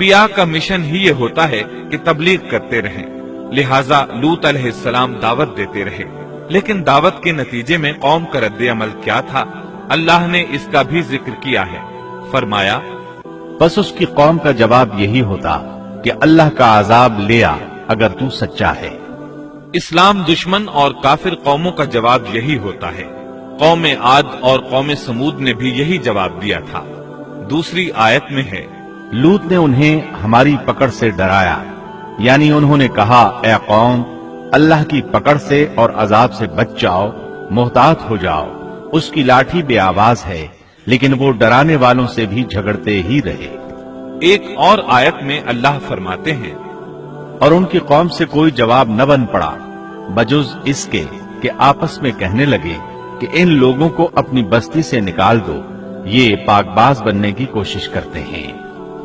अंबिया का मिशन ही ये होता है कि तबलीग करते रहें। लिहाजा लूत अलैहिस्सलाम दावत देते रहे। लेकिन दावत के नतीजे में कौम का रद्द अमल क्या था? अल्लाह ने इसका भी ज़िक्र किया है। फरमाया बस उसकी कौम का जवाब यही होता कि अल्लाह का आजाब ले आ अगर तू सच्चा है। इस्लाम दुश्मन और काफिर कौमों का जवाब यही होता है। कौम आद और कौम समूद ने भी यही जवाब दिया था। दूसरी आयत में है लूत ने उन्हें हमारी पकड़ से डराया। यानी उन्होंने कहा ए कौम अल्लाह की पकड़ से और अजाब से बच जाओ मोहतात हो जाओ। उसकी लाठी बे आवाज़ है लेकिन वो डराने वालों से भी झगड़ते ही रहे। एक और आयत में अल्लाह फरमाते हैं और उनकी कौम से कोई जवाब न बन पड़ा। बजुज इसके कि आपस में कहने लगे कि इन लोगों को अपनी बस्ती से निकाल दो। ये पाकबाज बनने की कोशिश करते हैं।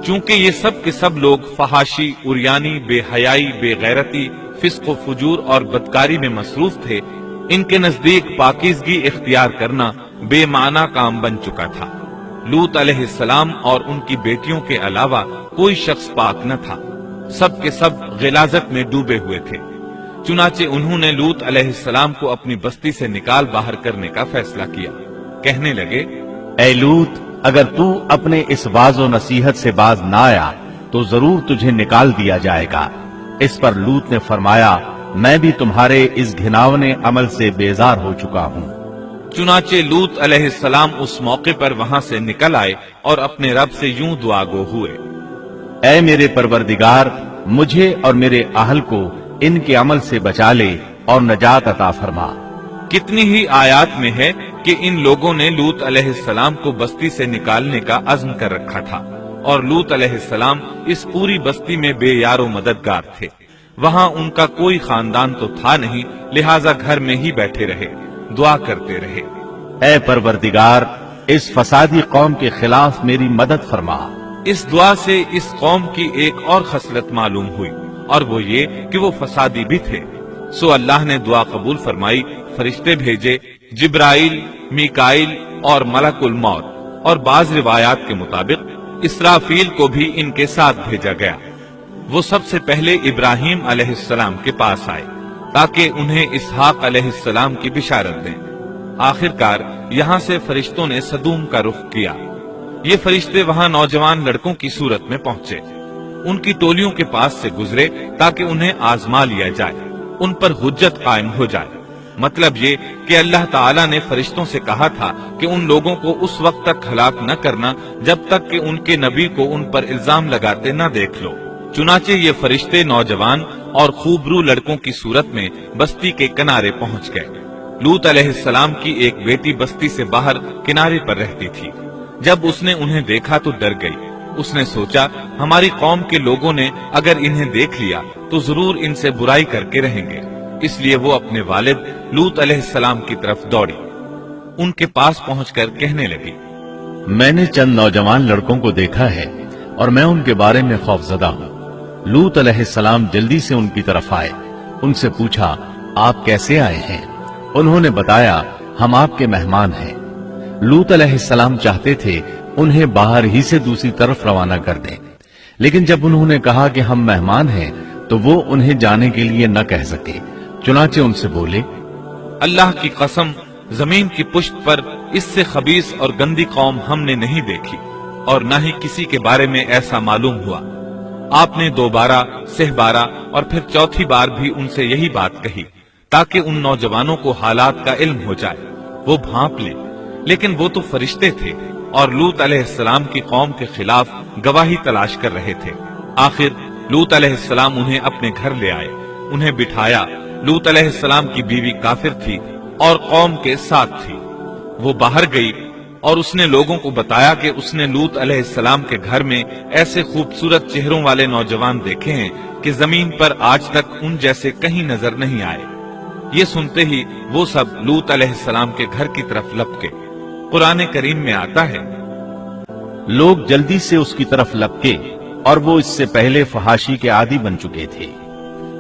चूँकि ये सब के सब लोग फहाशी, उरियानी, बेहयाई, बेगैरती, फिस्क फजूर और बदकारी में मसरूफ थे, इनके नज़दीक पाकिजगी इख्तियार करना बेमाना काम बन चुका था। लूत अलैहिस्सलाम और उनकी बेटियों के अलावा कोई शख्स पाक न था। सब के सब गिलाजत में डूबे हुए थे। चुनाचे उन्होंने लूत अलैहिस्सलाम को अपनी बस्ती से निकाल बाहर करने का फैसला किया। कहने लगे ए लूत अगर तू अपने इस वाजो नसीहत से बाज ना आया तो ज़रूर तुझे निकाल दिया जाएगा। इस पर लूत ने फरमाया मैं भी तुम्हारे इस घिनावने अमल से बेजार हो चुका हूँ। चुनाचे लूत अलैहिस्सलाम उस मौके पर वहाँ से निकल आए और अपने रब से यूँ दुआगो हुए। ए मेरे परवरदिगार मुझे और मेरे अहल को इनके अमल से बचा ले और नजात अता फरमा। कितनी ही आयात में है कि इन लोगों ने लूत अलैहिस्सलाम को बस्ती से निकालने का अज़्म कर रखा था। और लूत अलैहिस्सलाम इस पूरी बस्ती में बेयारो मददगार थे। वहाँ उनका कोई खानदान तो था नहीं लिहाजा घर में ही बैठे रहे दुआ करते रहे। ए परवरदिगार इस फसादी कौम के खिलाफ मेरी मदद फरमा। इस दुआ से इस कौम की एक और खसलत मालूम हुई और वो ये कि वो फसादी भी थे। सो अल्लाह ने दुआ कबूल फरमाई फरिश्ते भेजे जिब्राइल, मिकाइल और मलकुल मौत और बाज रिवायात के मुताबिक इसराफील को भी इनके साथ भेजा गया। वो सबसे पहले इब्राहिम अलैहिस्सलाम के पास आए, ताकि उन्हें इसहाक अलैहिस्सलाम की बिशारत दें। आखिरकार यहाँ से फरिश्तों ने सदूम का रुख किया। ये फरिश्ते वहाँ नौजवान लड़कों की सूरत में पहुँचे। उनकी टोलियों के पास से गुजरे, ताकि उन्हें आजमा लिया जाए। उन पर हुज्जत कायम हो जाए। मतलब ये कि अल्लाह ताला ने फरिश्तों से कहा था कि उन लोगों को उस वक्त तक हलाक न करना, जब तक कि उनके नबी को उन पर इल्ज़ाम लगाते न देख लो। चुनाचे ये फरिश्ते नौजवान और खूबरू लड़कों की सूरत में बस्ती के किनारे पहुँच गए। लूत अलैहिस्सलाम की एक बेटी बस्ती से बाहर किनारे पर रहती थी। जब उसने उन्हें देखा तो डर गई। उसने सोचा, हमारी कौम के लोगों ने अगर इन्हें देख लिया तो ज़रूर इनसे बुराई करके रहेंगे। इसलिए वो अपने वालिद लूत अलैहिस्सलाम की तरफ़ दौड़ी। उनके पास पहुंचकर कहने लगी, मैंने चंद नौजवान लड़कों को देखा है और मैं उनके बारे में खौफजदा हूँ। लूत अलैहिस्सलाम जल्दी से उनकी तरफ़ आए। उनसे पूछा, आप कैसे आए हैं? उन्होंने बताया, हम आपके मेहमान हैं। लूत अलैहिस्सलाम चाहते थे, उन्हें बाहर ही से दूसरी तरफ़ रवाना कर दें। लेकिन जब उन्होंने कहा कि हम मेहमान हैं तो वो उन्हें जाने के लिए न कह सके। चुनाचे उनसे बोले, अल्लाह की कसम, ज़मीन की पुष्ट पर इससे खबीस और गंदी कौम हमने नहीं देखी, और न ही किसी के बारे में ऐसा मालूम हुआ। आपने दोबारा सहबारा और फिर चौथी बार भी उनसे यही बात कही, ताकि उन नौजवानों को हालात का इल्म हो जाए। वो भाप ले। लेकिन वो तो फरिश्ते थे, और लूत अलैहिस्सलाम की कौम के खिलाफ गवाही तलाश कर रहे थे। आखिर लूत अलैहिस्सलाम उन्हें अपने घर ले आए, उन्हें बिठाया लूत अलैहिस्सलाम की बीवी काफिर थी और कौम के साथ थी। वो बाहर गई और उसने लोगों को बताया कि उसने लूत अलैहिस्सलाम के घर में ऐसे खूबसूरत चेहरों वाले नौजवान देखे हैं कि ज़मीन पर आज तक उन जैसे कहीं नज़र नहीं आए। ये सुनते ही वो सब लूत अलैहिस्सलाम के घर की तरफ़ लपके। कुरान करीम में आता है लोग जल्दी से उसकी तरफ़ लपके और वो इससे पहले फहाशी के आदि बन चुके थे।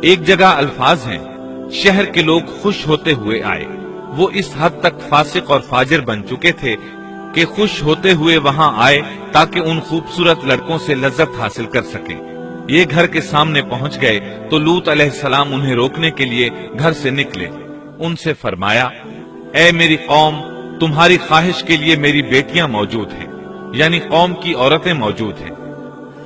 एक जगह अल्फाज हैं शहर के लोग खुश होते हुए आए। वो इस हद तक फासिक और फाजिर बन चुके थे कि खुश होते हुए वहाँ आए ताकि उन खूबसूरत लड़कों से लज्जत हासिल कर सके। ये घर के सामने पहुँच गए तो लूत अलैहिस्सलाम उन्हें रोकने के लिए घर से निकले। उनसे फरमाया, ए मेरी कौम, तुम्हारी ख्वाहिश के लिए मेरी बेटियाँ मौजूद हैं, यानी कौम की औरतें मौजूद हैं।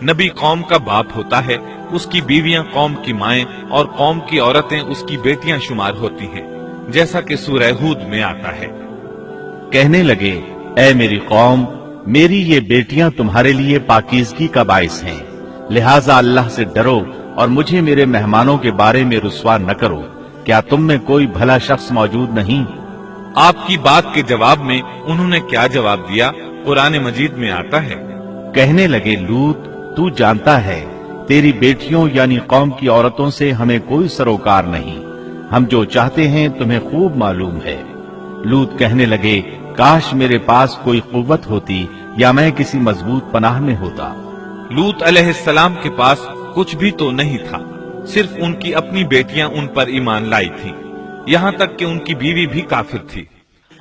नबी कौम का बाप होता है उसकी बीवियाँ कौम की माएँ और कौम की औरतें उसकी बेटियाँ शुमार होती हैं, जैसा कि सूरह हूद में आता है। कहने लगे, ए मेरी कौम, मेरी ये बेटियाँ तुम्हारे लिए पाकिजगी का बायस हैं। लिहाजा अल्लाह से डरो और मुझे मेरे मेहमानों के बारे में रुसवा न करो। क्या तुम में कोई भला शख्स मौजूद नहीं? आपकी बात के जवाब में उन्होंने क्या जवाब दिया? कुरान मजीद में आता है, कहने लगे, लूत, तू जानता है तेरी बेटियों यानी कौम की औरतों से हमें कोई सरोकार नहीं। हम जो चाहते हैं तुम्हें खूब मालूम है। लूत कहने लगे, काश मेरे पास कोई कुव्वत होती या मैं किसी मज़बूत पनाह में होता। लूत अलैहिस्सलाम के पास कुछ भी तो नहीं था। सिर्फ़ उनकी अपनी बेटियाँ उन पर ईमान लाई थीं। यहाँ तक कि उनकी बीवी भी काफिर थी।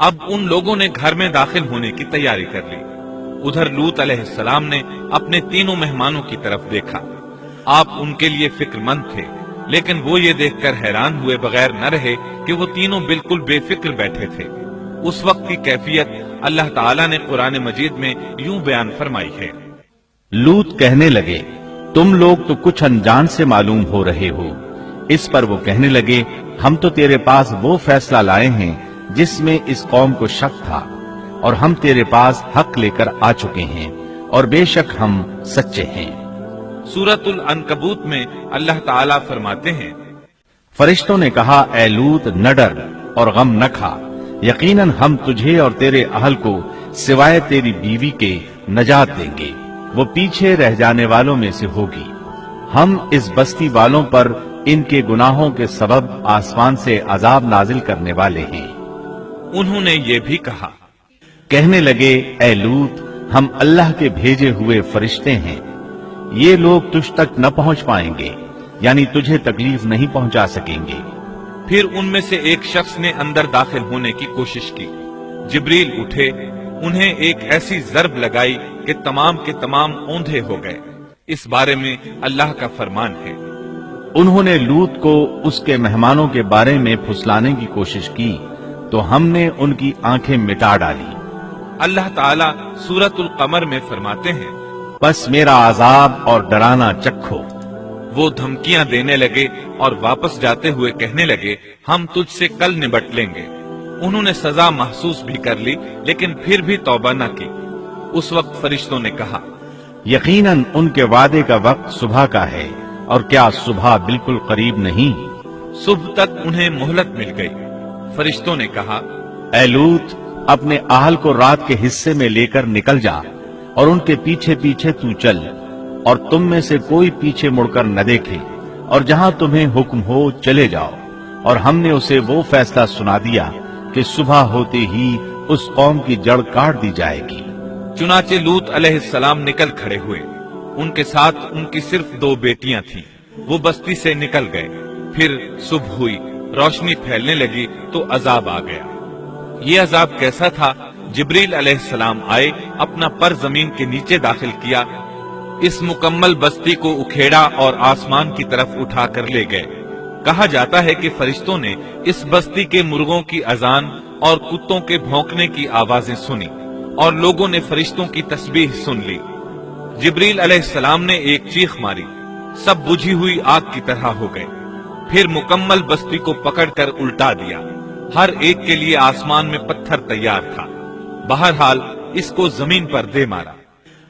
अब उन लोगों ने घर में दाखिल होने की तैयारी कर ली। उधर लूत अलैहिस्सलाम ने अपने तीनों मेहमानों की तरफ़ देखा। आप उनके लिए फिक्रमंद थे, लेकिन वो ये देखकर हैरान हुए बगैर न रहे कि वो तीनों बिल्कुल बेफिक्र बैठे थे। उस वक्त की कैफियत अल्लाह ताला ने कुरान मजीद में यूँ बयान फरमाई है। लूत कहने लगे, तुम लोग तो कुछ अनजान से मालूम हो रहे हो। इस पर वो कहने लगे, हम तो तेरे पास वो फैसला लाए हैं जिसमें इस कौम को शक था, और हम तेरे पास हक लेकर आ चुके हैं, और बेशक हम सच्चे हैं। सूरतुल अनकबूत में अल्लाह ताला फरमाते हैं। फरिश्तों ने कहा ए लूत न डर और गम न खा। यकीनन हम तुझे और तेरे अहल को सिवाय तेरी बीवी के नजात देंगे। वो पीछे रह जाने वालों में से होगी। हम इस बस्ती वालों पर इनके गुनाहों के सबब आसमान से अजाब नाजिल करने वाले हैं। उन्होंने ये भी कहा कहने लगे ए लूत हम अल्लाह के भेजे हुए फरिश्ते हैं। ये लोग तुझ तक न पहुँच पाएँगे यानी तुझे तकलीफ़ नहीं पहुँचा सकेंगे। फिर उनमें से एक शख्स ने अंदर दाखिल होने की कोशिश की। जिब्रील उठे उन्हें एक ऐसी जरब लगाई कि तमाम के तमाम औंधे हो गए। इस बारे में अल्लाह का फरमान है। उन्होंने लूत को उसके मेहमानों के बारे में फुसलाने की कोशिश की तो हमने उनकी आँखें मिटा डाली। अल्लाह ताला सूरतुल कमर में फरमाते हैं बस मेरा आजाब और डराना चखो। वो धमकियाँ देने लगे और वापस जाते हुए कहने लगे, हम तुझसे कल निबट लेंगे। उन्होंने सजा महसूस भी कर ली, लेकिन फिर भी तौबा न की। उस वक्त फरिश्तों ने कहा, यकीनन उनके वादे का वक्त सुबह का है, और क्या सुबह बिल्कुल करीब नहीं? सुबह तक उन्हें मोहलत मिल गई। फरिश्तों ने कहा, ए लूत, अपने आहल को रात के हिस्से में लेकर निकल जा। और उनके पीछे पीछे तू चल, और तुम में से कोई पीछे मुड़कर न देखे, और जहाँ तुम्हें हुक्म हो चले जाओ। और हमने उसे वो फैसला सुना दिया कि सुबह होते ही उस कौम की जड़ काट दी जाएगी। चुनाचे लूत अलैहिस्सलाम निकल खड़े हुए। उनके साथ उनकी सिर्फ़ दो बेटियाँ थीं। वो बस्ती से निकल गए। फिर सुबह हुई, रोशनी फैलने लगी तो अजाब आ गया। ये अजाब कैसा था? जिब्रील अलैहिस्सलाम आए, अपना पर ज़मीन के नीचे दाखिल किया, इस मुकम्मल बस्ती को उखेड़ा और आसमान की तरफ़ उठा कर ले गए। कहा जाता है कि फरिश्तों ने इस बस्ती के मुर्गों की अजान और कुत्तों के भौंकने की आवाज़ें सुनी और लोगों ने फरिश्तों की तस्बीह सुन ली। जिब्रील अलैहिस्सलाम ने एक चीख मारी, सब बुझी हुई आग की तरह हो गए। फिर मुकम्मल बस्ती को पकड़कर उल्टा दिया। हर एक के लिए आसमान में पत्थर तैयार था। बहरहाल इसको ज़मीन पर दे मारा।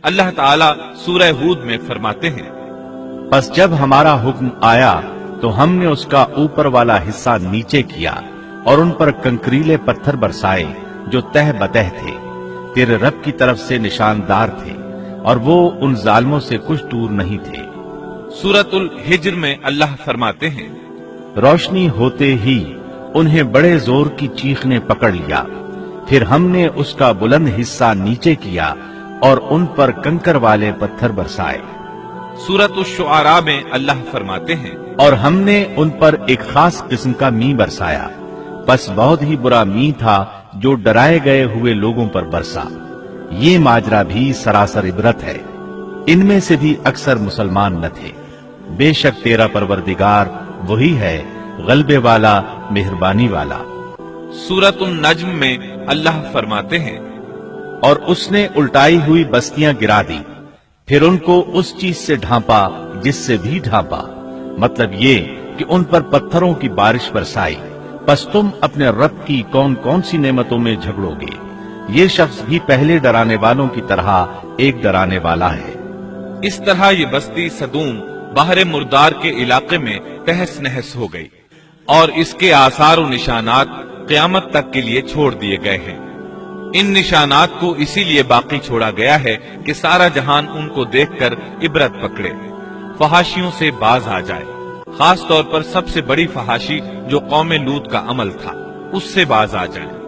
अल्लाह ताला सूरह हूद में फरमाते हैं बस जब हमारा हुक्म आया तो हमने उसका ऊपर वाला हिस्सा नीचे किया और उन पर कंकरीले पत्थर बरसाए जो तह बतह थे। तेरे रब की तरफ़ से निशानदार थे और वो उन जालमों से कुछ दूर नहीं थे। सूरतुल हिजर में अल्लाह फरमाते हैं रोशनी होते ही उन्हें बड़े ज़ोर की चीख ने पकड़ लिया। फिर हमने उसका बुलंद हिस्सा नीचे किया और उन पर कंकर वाले पत्थर बरसाए। सूरत शुआरा में अल्लाह फरमाते हैं और हमने उन पर एक खास किस्म का मी बरसाया। बस बहुत ही बुरा मी था जो डराए गए हुए लोगों पर बरसा। ये माजरा भी सरासर इबरत है। इनमें से भी अक्सर मुसलमान न थे। बेशक तेरा परवरदिगार वही है गलबे वाला मेहरबानी वाला। सूरत उन नज्म में अल्लाह फरमाते हैं, और उसने उल्टाई हुई बस्तियाँ गिरा दी। फिर उनको उस चीज़ से ढांपा, जिससे भी ढांपा। मतलब ये कि उन पर पत्थरों की बारिश बरसाई। बस तुम अपने रब की कौन कौन सी नेमतों में झगड़ोगे? ये शख्स भी पहले डराने वालों की तरह एक डराने वाला है। इस तरह ये बस्ती सदूम बाहर मुर्दार के इलाके में तहस नहस हो गई, और इसके आसार निशानात क्यामत तक के लिए छोड़ दिए गए हैं। इन निशानात को इसीलिए बाकी छोड़ा गया है कि सारा जहान उनको देखकर इबरत पकड़े। फहाशियों से बाज आ जाए। खास तौर पर सबसे बड़ी फहाशी जो कौम लूत का अमल था, उससे बाज आ जाए।